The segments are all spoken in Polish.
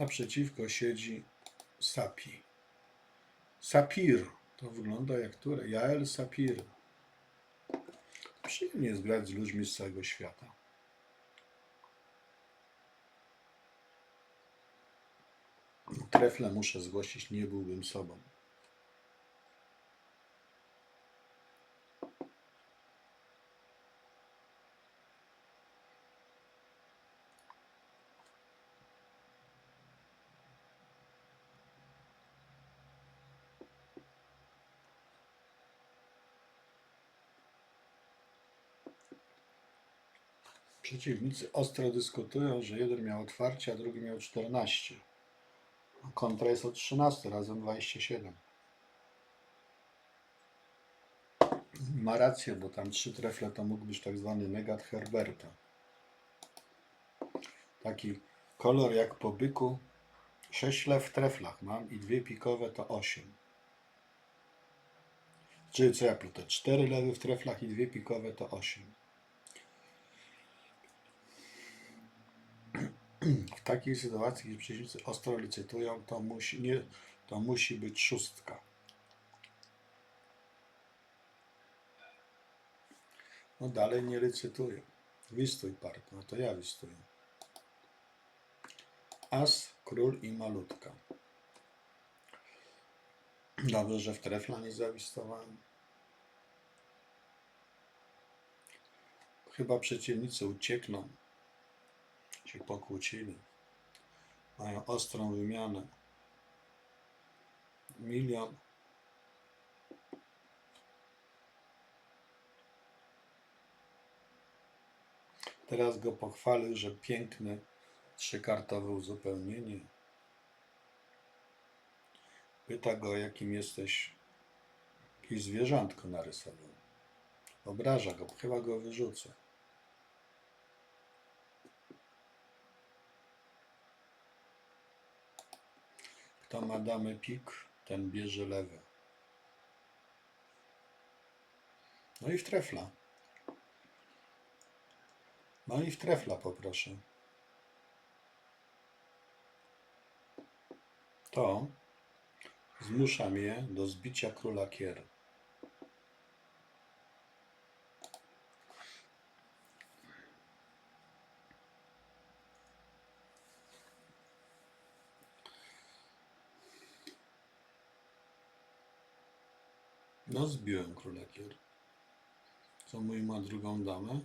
Naprzeciwko siedzi Sapi. Sapir. To wygląda jak które? Jael Sapir. Przyjemnie jest grać z ludźmi z całego świata. Trefle muszę zgłosić, nie byłbym sobą. Przeciwnicy ostro dyskutują, że jeden miał otwarcie, a drugi miał 14. A Kontra jest o 13, razem 27. Ma rację, bo tam trzy trefle to mógł być tak zwany negat Herberta. Taki kolor jak po byku. 6 lew w treflach mam i dwie pikowe to 8. Czyli co ja plutę? 4 lewy w treflach i dwie pikowe to 8. W takiej sytuacji, gdzie przeciwnicy ostro licytują, to musi, nie, to musi być szóstka. No dalej nie licytują. Wistuj part, no to ja wistuję. As, król i malutka. Dobrze, że w trefla nie zawistowałem. Chyba przeciwnicy uciekną się pokłócili. Mają ostrą wymianę. Milion. Teraz go pochwalił, że piękne trzykartowe uzupełnienie. Pyta go, jakim jesteś. Jakieś zwierzątko narysował. Obraża go, chyba go wyrzucę. Kto ma damy pik, ten bierze lewe. No i w trefla. No i w trefla poproszę. To zmusza mnie do zbicia króla kier. No zbiłem króla kier. Co mój ma drugą damę?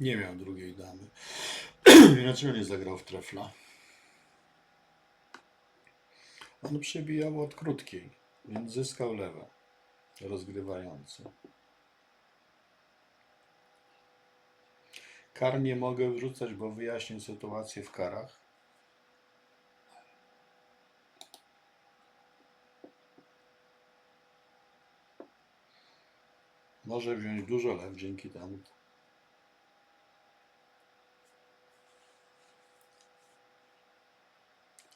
Nie miał drugiej damy. Dlaczego nie zagrał w trefla? On przebijał od krótkiej, więc zyskał lewe. Rozgrywający. Kar nie mogę wrzucać, bo wyjaśnię sytuację w karach. Może wziąć dużo lew dzięki temu.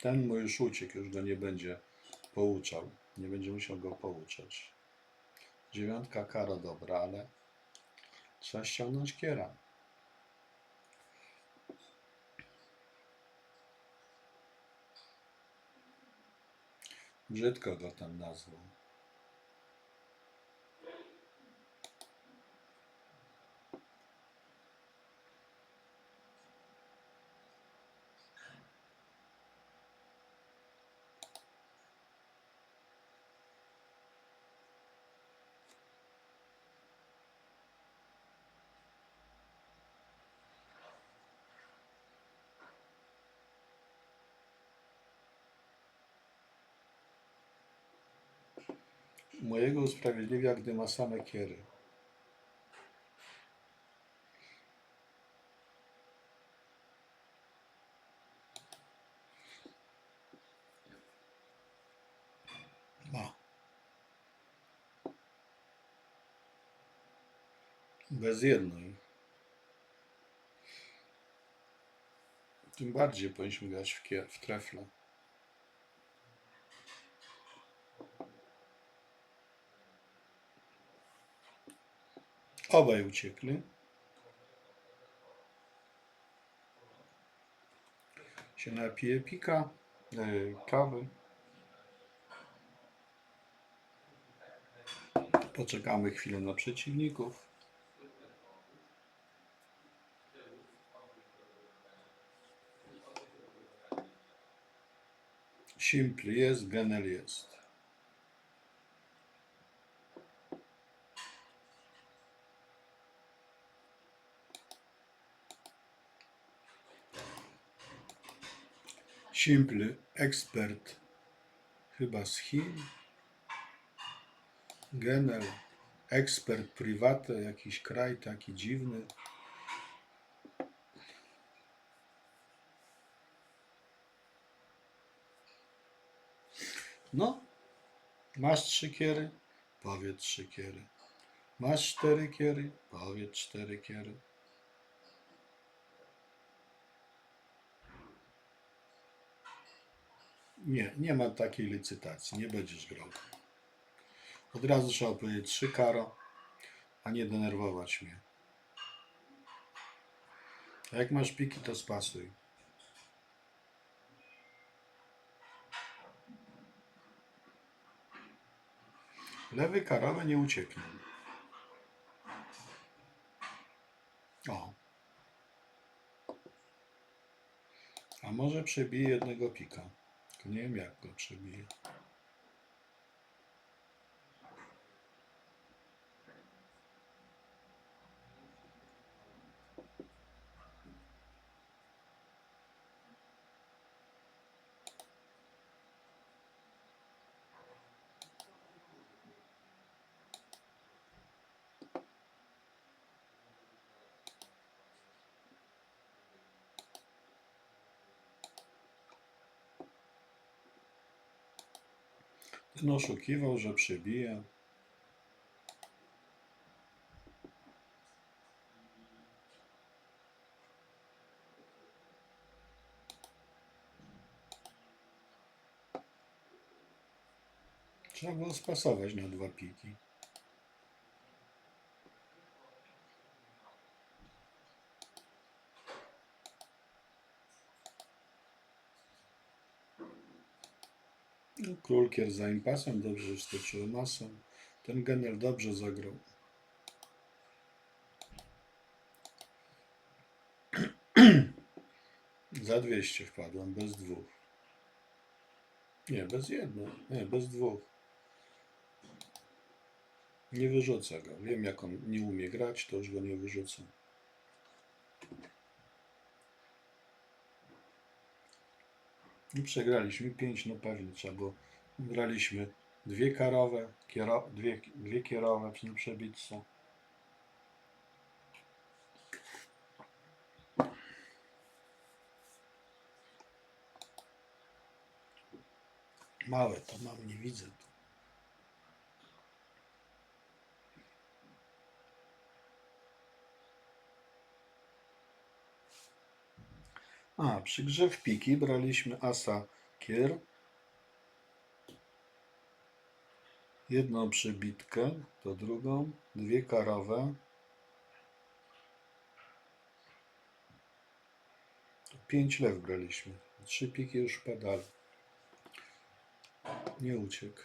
Ten mu już uciekł, już go nie będzie pouczał. Nie będzie musiał go pouczać. Dziewiątka karo dobra, ale trzeba ściągnąć kiera. Brzydko go tam nazwał. Mojego usprawiedliwia, gdy ma same kiery. Ma. Bez jednej. Tym bardziej powinniśmy grać w, kier, w trefle. Obaj uciekli. Się napije pika, yy, kawy. Poczekamy chwilę na przeciwników. Simple jest, Genel jest. Simple, ekspert, chyba z Chin. Genel, ekspert prywatny, jakiś kraj taki dziwny. No, masz trzy kiery? Powiedz trzy kiery. Masz cztery kiery? Powiedz cztery kiery. Nie, nie ma takiej licytacji, nie będziesz grał. Od razu trzeba powiedzieć trzy karo, a nie denerwować mnie. A jak masz piki, to spasuj. Lewy karowy nie ucieknie. O. A może przebije jednego pika. Nie wiem jak go przebije. Ten oszukiwał, że przebije. Trzeba było spasować na dwa piki. Królkier za impasem dobrze wskoczył masą. Ten genel dobrze zagrał. Za 200 wpadłem, bez dwóch. Nie, bez jednej. Nie, bez dwóch. Nie wyrzucę go. Wiem, jak on nie umie grać, to już go nie wyrzucę. I przegraliśmy 5, no pewnie trzeba było. Graliśmy dwie karowe, kiero, dwie, dwie kierowe przy przebitce. Małe to mam, nie widzę. A, przy grze w piki braliśmy asa kier, jedną przebitkę, to drugą, dwie karowe, pięć lew braliśmy, trzy piki już padały. Nie uciekł.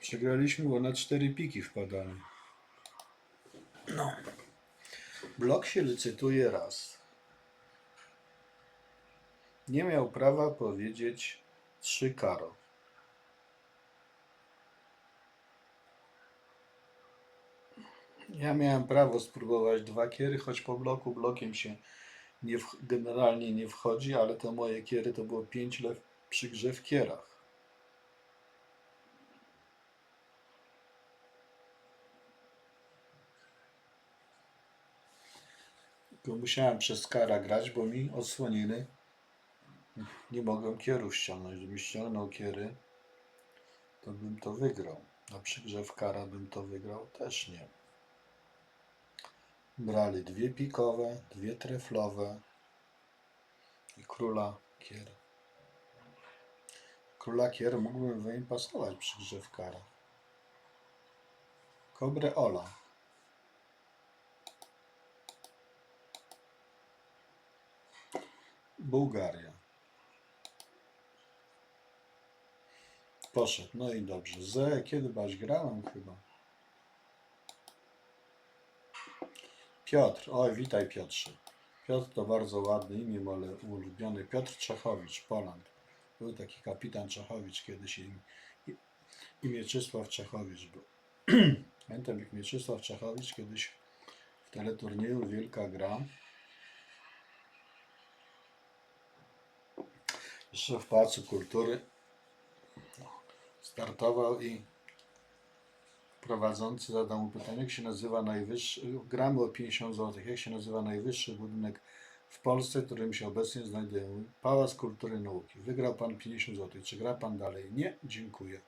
Przegraliśmy, bo na cztery piki wpadali. No. Blok się licytuje raz. Nie miał prawa powiedzieć trzy karo. Ja miałem prawo spróbować dwa kiery, choć po bloku blokiem się nie w, generalnie nie wchodzi, ale te moje kiery to było pięć lew przy grze w kierach. Tylko musiałem przez kara grać, bo mi odsłonili nie mogłem kierów ściągnąć. Gdybym ściągnął kiery, to bym to wygrał. Na przygrze w kara bym to wygrał? Też nie. Brali dwie pikowe, dwie treflowe i króla kier. Króla kier mógłbym wyimpostować przy grze w kara. Kobre Ola. Bułgaria. Poszedł, no i dobrze. Z, kiedy baś grałem chyba. Piotr, oj, witaj Piotrze. Piotr to bardzo ładne imię, ale ulubiony. Piotr Czechowicz, Poland. Był taki kapitan Czechowicz kiedyś i, i, i Mieczysław Czechowicz był. Pamiętam jak Mieczysław Czechowicz kiedyś w teleturnieju Wielka Gra jeszcze w Pałacu Kultury startował i prowadzący zadał mu pytanie, jak się nazywa najwyższy, gramy o 50 zł, jak się nazywa najwyższy budynek w Polsce, w którym się obecnie znajduje Pałac Kultury i Nauki. Wygrał pan 50 zł. Czy gra pan dalej? Nie, dziękuję.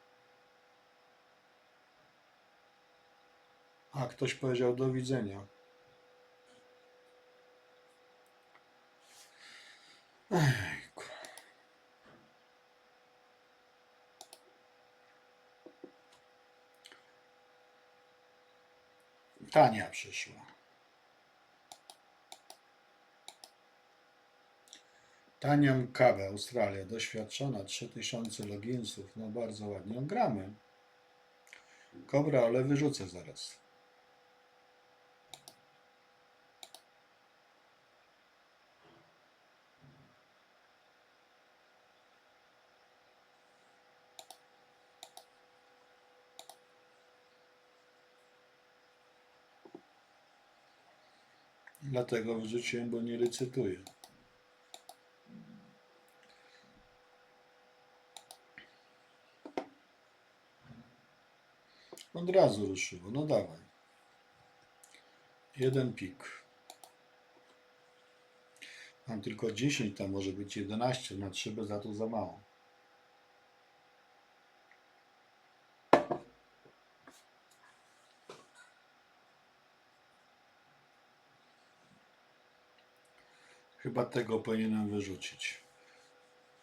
A ktoś powiedział do widzenia. Ejku. Tania przyszła. Tania Mkabe, Australia, doświadczona, 3000 loginsów, no bardzo ładnie, gramy. Kobra, ale wyrzucę zaraz. Dlatego wyrzuciłem, bo nie licytuję. Od razu ruszyło. No dawaj. Jeden pik. Mam tylko 10, tam może być 11. Na 3 by za to za mało. Chyba tego powinienem wyrzucić.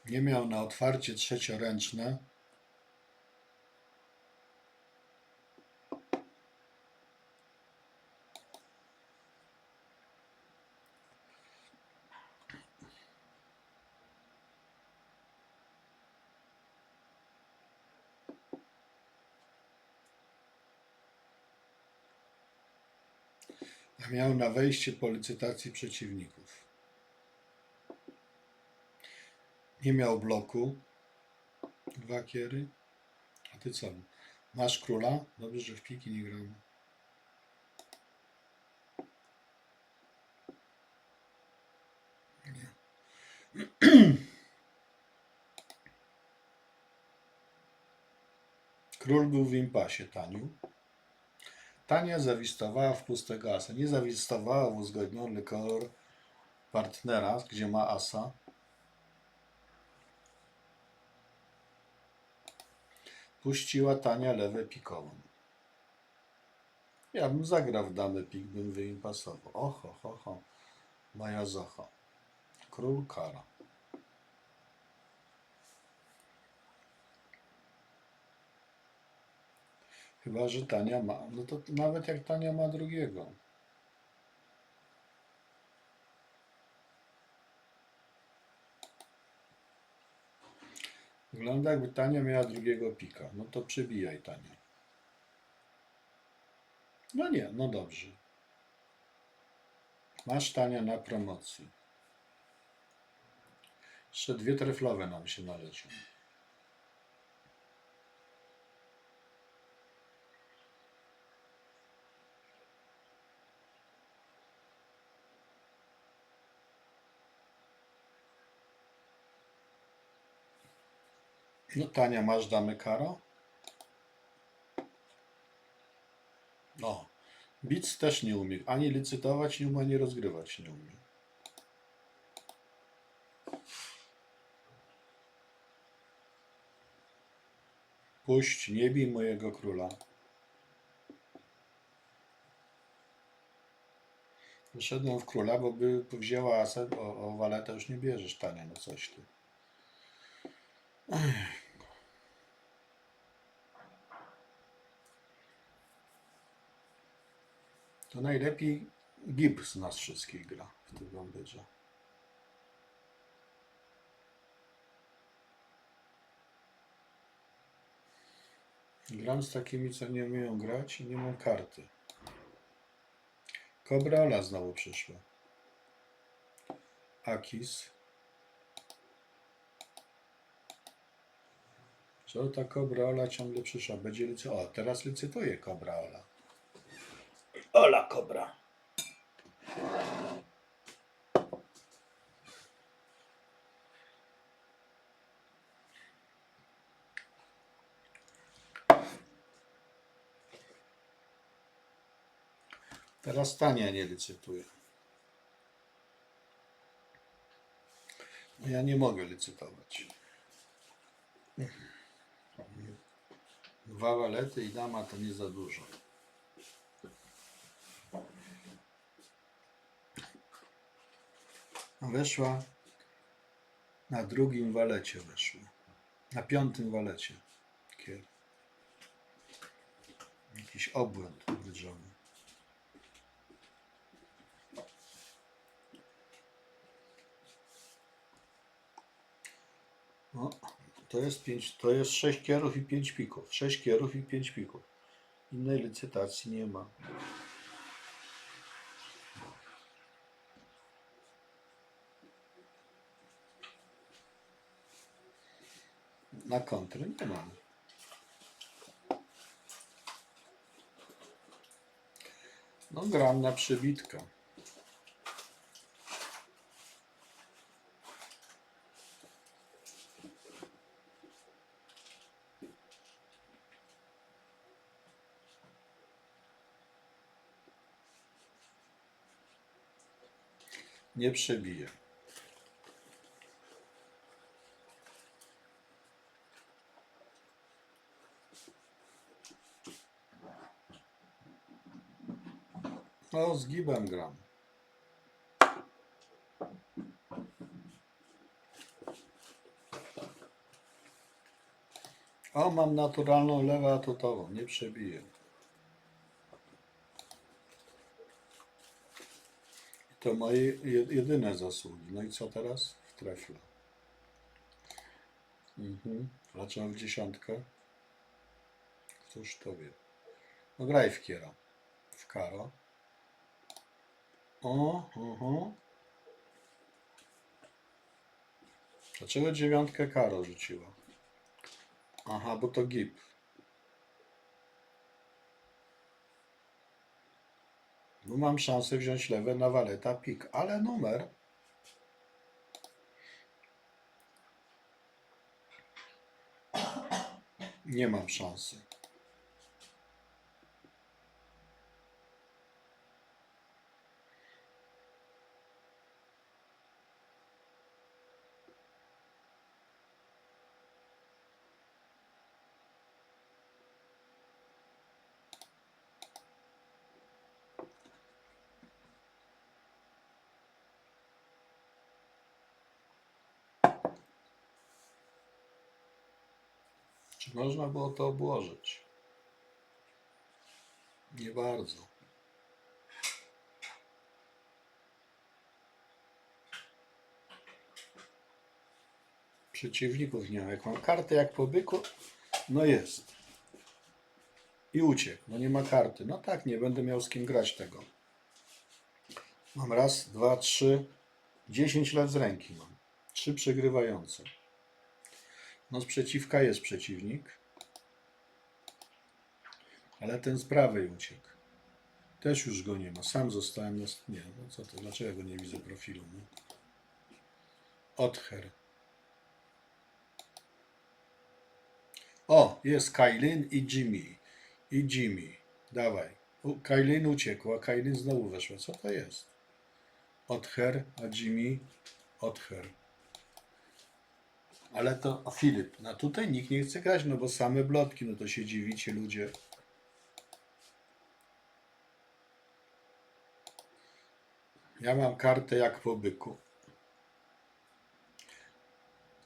Nie miał na otwarcie trzecioręczne. Miał na wejście po licytacji przeciwników. Nie miał bloku. Dwa kiery. A ty co? Masz króla? Dobrze, że w piki nie gramy. Nie. Król był w impasie, Taniu. Tania zawistowała w pustego asa. Nie zawistowała w uzgodniony kolor partnera, gdzie ma asa. Puściła Tania lewe pikową. Ja bym zagrał w damę pik, bym wyimpasował. Oho, ho, ho. Moja zocha. Król kara. Chyba, że Tania ma. No to nawet jak Tania ma drugiego. Wygląda jakby Tania miała drugiego pika. No to przybijaj Tania. No nie, no dobrze. Masz Tania na promocji. Jeszcze dwie treflowe nam się nalecią. Tania, masz damy karo? No. Bic też nie umie. Ani licytować nie umie, ani rozgrywać nie umie. Puść, nie bij mojego króla. Wyszedłem w króla, bo by wzięła aset, o, o waletę już nie bierzesz, Tania, no coś ty. to najlepiej Gibbs nas wszystkich gra w tym gamberze. Gram z takimi, co nie umieją grać i nie mam karty. Kobra Ola znowu przyszła. Akis. Co ta Kobra Ola ciągle przyszła? Będzie licy... O, teraz licytuje Kobra Ola. Teraz Tania nie licytuje. Ja nie mogę licytować. Dwa walety i dama to nie za dużo. Weszła na drugim walecie weszła. Na piątym walecie. Jakiś obłęd wydrzony. No, to jest pięć, to jest sześć kierów i pięć pików. Sześć kierów i pięć pików. Innej licytacji nie ma. Na kontry nie mam. No gram na przybitkę. Nie przebiję. O, z gibem gram. O, mam naturalną lewę atutową, nie przebiję. To moje je- jedyne zasługi. No i co teraz? W trefle. Mhm. W dziesiątkę? Któż to wie? No graj w kiera. W karo. O, oho. Dlaczego dziewiątkę karo rzuciła? Aha, bo to gip. Mam szansę wziąć lewe na waleta pik, ale numer. Nie mam szansy. Czy można było to obłożyć? Nie bardzo. Przeciwników nie ma. Jak mam kartę jak po byku, no jest. I uciekł. No nie ma karty. No tak, nie będę miał z kim grać tego. Mam raz, dwa, trzy, dziesięć lat z ręki mam. Trzy przegrywające. No z przeciwka jest przeciwnik. Ale ten z prawej uciekł. Też już go nie ma. Sam zostałem. Nie, no co to? Dlaczego go nie widzę profilu? No? Other. O, jest Kailin i Jimmy. I Jimmy. Dawaj. U, Kailin uciekł, a Kailin znowu weszła. Co to jest? Other, a Jimmy Other. Ale to Filip, no tutaj nikt nie chce grać, no bo same blotki, no to się dziwicie ludzie. Ja mam kartę jak po byku.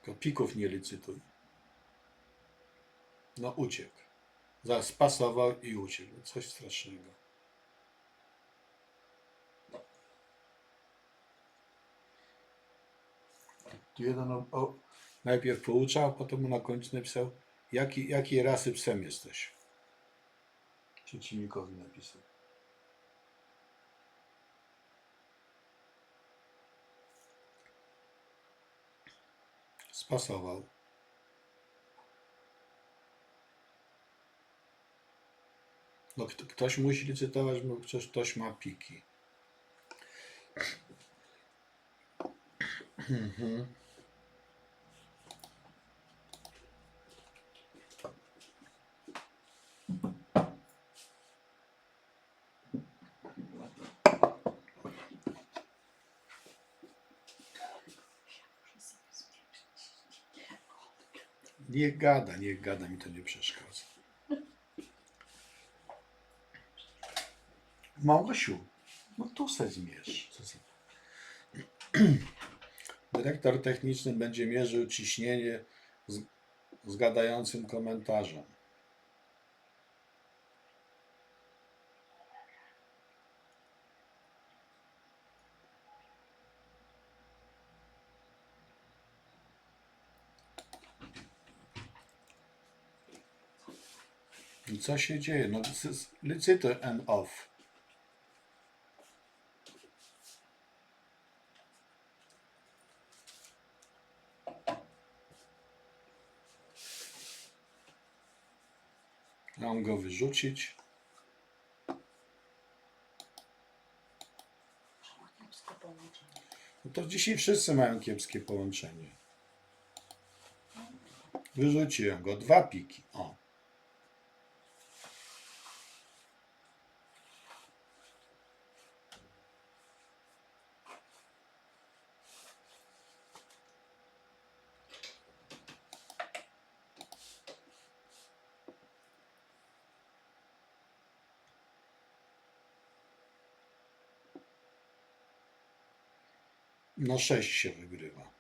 Tylko pików nie licytuj. No uciekł. Zaraz pasował i uciekł. Coś strasznego. Jeden o, najpierw pouczał, potem na końcu napisał, jaki, jakiej rasy psem jesteś. Przeciwnikowi napisał. Spasował. No, kto- ktoś musi licytować, bo przecież ktoś ma piki. Mhm. Niech gada, niech gada, mi to nie przeszkadza. Małgosiu, no tu se zmierz. Dyrektor techniczny będzie mierzył ciśnienie z, z gadającym komentarzem. Co się dzieje? No, this is licytuj and off. Mam go wyrzucić. No to dzisiaj wszyscy mają kiepskie połączenie. Wyrzuciłem go. Dwa piki. O. No sześć się wygrywa.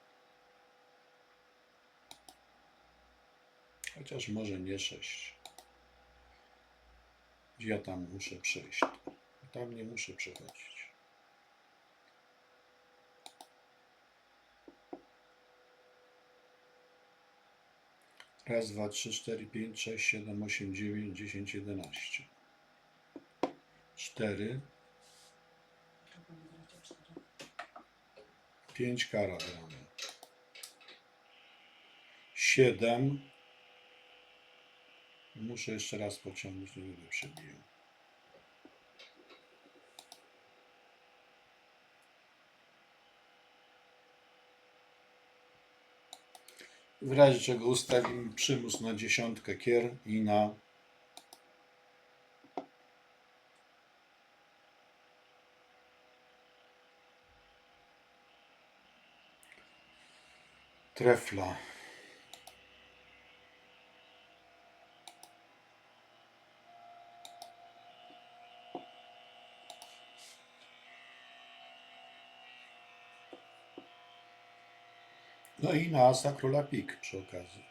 Chociaż może nie sześć. Gdzie ja tam muszę przejść? Tam nie muszę przechodzić. Raz, dwa, trzy, cztery, pięć, sześć, siedem, osiem, dziewięć, dziesięć, jedenaście. Cztery, 5 karat ramy. 7. Muszę jeszcze raz pociągnąć, nie będę przebijał. W razie czego ustawimy przymus na dziesiątkę kier i na trefla. No i na asa króla pik przy okazji.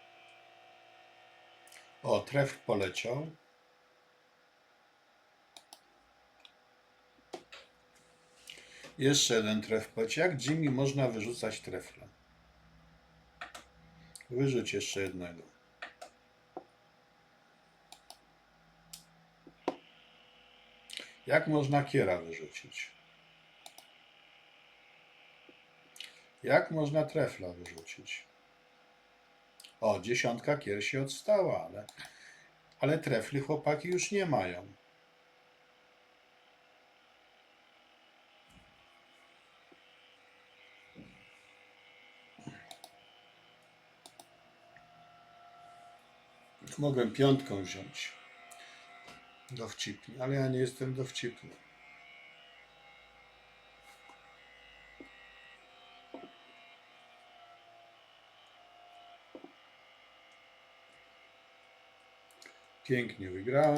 O, tref poleciał. Jeszcze jeden tref poleciał. Jak Jimmy można wyrzucać trefle? Wyrzuć jeszcze jednego. Jak można kiera wyrzucić? Jak można trefla wyrzucić? O, dziesiątka kier się odstała, ale, ale trefli chłopaki już nie mają. Mogłem piątką wziąć. Dowcipnie, ale ja nie jestem dowcipny. Pięknie wygrałem.